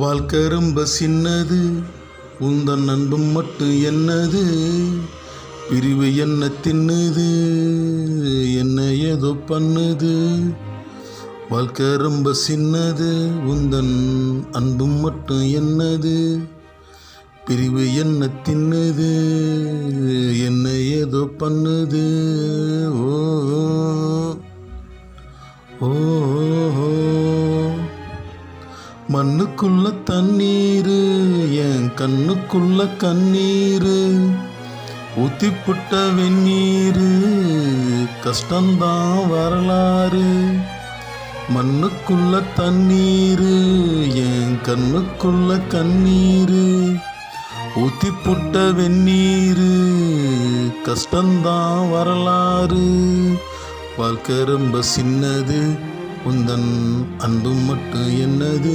வாழ்க்கை ரொம்ப சின்னது உந்தன் அன்பும் மட்டும் என்னது? பிரிவு என்ன தின்னுது? என்ன ஏதோ பண்ணுது? வாழ்க்கை ரொம்ப சின்னது உந்தன் அன்பும் மட்டும் என்னது? பிரிவு என்ன தின்னுது? என்ன ஏதோ பண்ணுது? ஓ ஓ. மண்ணுக்குள்ள தண்ணீர் என் கண்ணுக்குள்ள கண்ணீர். ஊத்திப்புட்ட வெந்நீர் கஷ்டந்தான் வரலாறு. மண்ணுக்குள்ள தண்ணீர் என் கண்ணுக்குள்ள கண்ணீர். ஊத்திப்புட்ட வெந்நீர் கஷ்டந்தான் வரலாறு. வாழ்க்கை ரொம்ப சின்னது உந்தன் அன்பு மட்டும் என்னது?